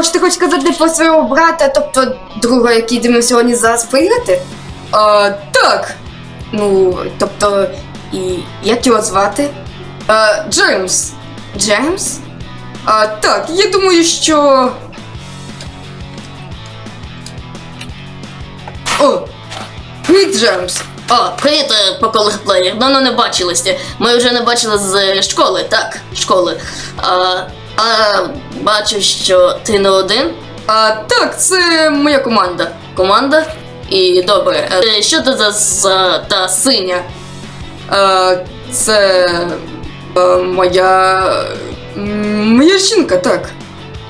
тож ти хочеш сказати про свого брата, тобто друга, який йдемо сьогодні зараз пригати? А, так. Ну, тобто, і як його звати? А, Джеймс. Джеймс? А, так, я думаю, що. О! Привіт, Джеймс. О, привіт, е, поколих плеєр. Давно не бачилися. Ми вже не бачили з е, школи, так, школи. А, а бачу, що ти не один. А, так, це моя команда. Команда. І добре. Е, Що це за, за та синя? А, це. А, моя. Моя жінка, так.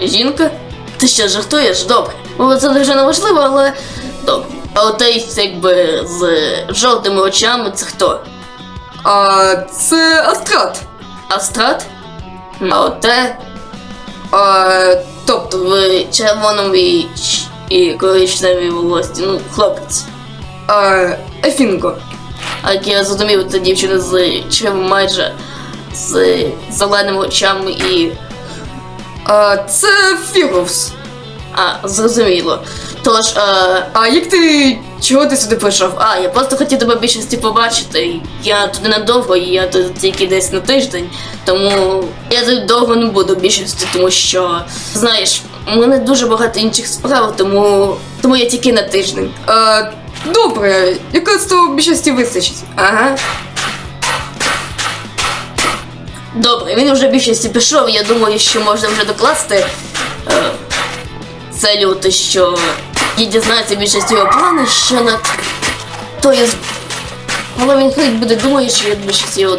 Жінка? Ти що, жартуєш? Добре. Це вже не важливо, але добре. А отей, якби з жовтими очами, це хто? А, це Астрат. Астрат? А оте А, тобто, в червоному і, і коричневій волості, ну, хлопець. а, Ефінго. А як я зрозумів, це дівчина з чим майже з зеленими очами і. А, це Фігурс? А, зрозуміло. Тож, а, А як ти. Чого ти сюди прийшов? а, я просто хотів тебе більшості побачити. Я туди надовго, і я тут тільки десь на тиждень, тому я тут довго не буду більшості, тому що, знаєш, у мене дуже багато інших справ, тому, тому я тільки на тиждень. А, добре, якраз то більшості вистачить. Ага. Добре, він вже більшості пішов, я думаю, що можна вже докласти е, салюти, що і дізнається більшість його плани, що на то Але він хоч буде думає, що я більшість його.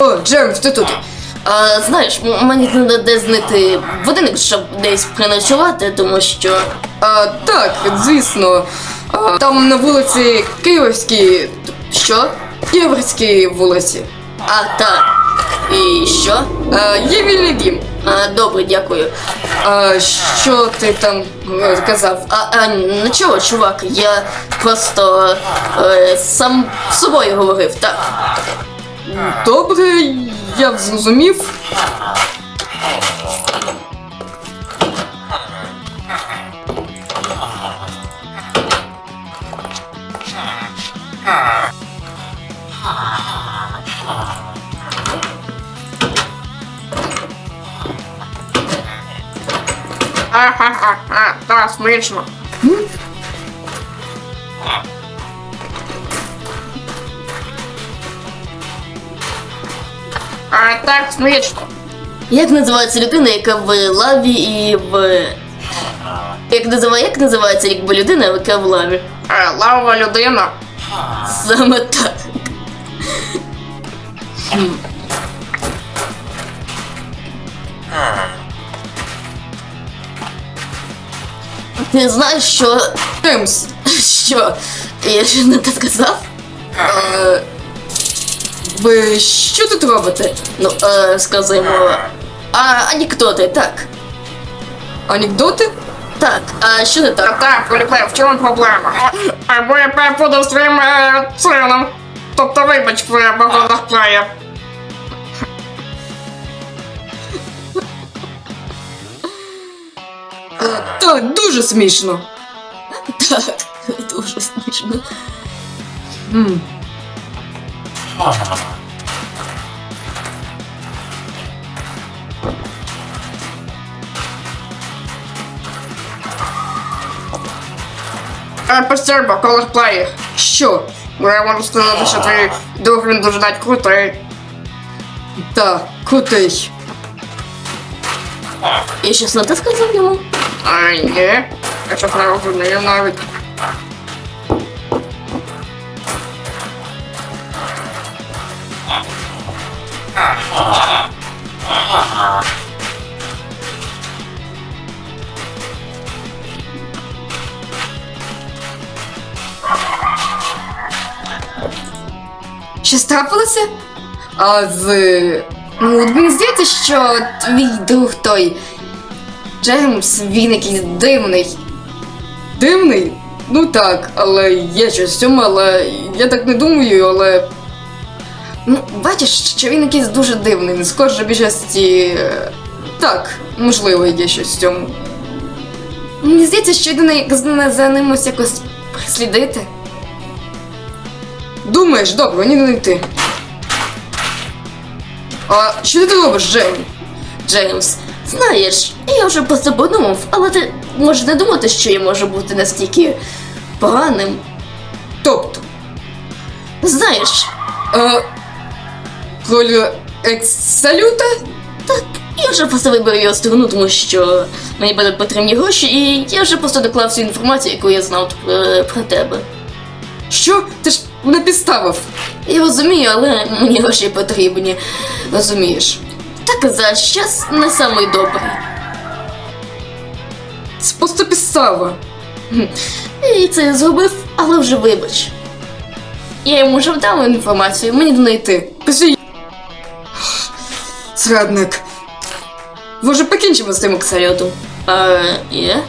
О, Джеймс, ти тут. А, знаєш, м- мені треба де знайти будинок, щоб десь приночувати, тому що. А, так, звісно. А, там на вулиці Київській. Що? Київській вулиці. А, так. І що? А, є вільний дім. А, добре, дякую. А, що ти там е, казав? А, а нічого, чувак, я просто е, сам з собою говорив, так. Добре, я зрозумів. Ха-ха-ха, так, смішно. А, так, смішно. Як називається людина, яка в лаві і в. Як називає, як називається якби людина, яка в лаві? А, лава людина. Саме так. Ти знаєш, що. Джеймс, Що? Я ж не те сказав? е, ви що тут робите? Ну, е, сказуємо. А, анекдоти, так. Анекдоти? Так, а що не А так? так, Філіпе, в чому проблема? Або я перепутав з твоїм е, сином. Тобто, вибач, твоя багата плея. Так, дуже смішно. Так, дуже смішно. М. Е, Спасибо, колор плеєр. Що? Я можу сказати, що твій друг він дуже навіть крутий. Так, крутий. Не те сказав йому? А ні, я щось не розумію навіть. Щось трапилося? А з. Ну, от мені здається, що твій друг той. Джеймс, він якийсь дивний. Дивний? Ну так, але є щось в цьому, але я так не думаю, але. Ну, бачиш, що він якийсь дуже дивний, не схоже більшості. е, Так, можливо, є щось в цьому. Мені здається, що єдине, як за- за ним ось якось прислідити. Думаєш, добре, мені не йти. А що ти робиш, Джейм? Джеймс, знаєш, я вже просто подумав, але ти можеш не думати, що я можу бути настільки поганим. Тобто, Знаєш, а, роль екс-салюта? так, я вже просто вибрав його сторону, тому що мені будуть потрібні гроші, і я вже просто доклав всю інформацію, яку я знав про, про тебе. Що? Ти ж мене підставив. Я розумію, але мені гроші потрібні. Розумієш? Так за час не самий добрий. Це просто підстава. І це я зробив, але вже вибач. Я йому вже вдав інформацію, мені до неї йти. Пиши. Зрадник. Може, покінчимо з тим екс Салюту. Є?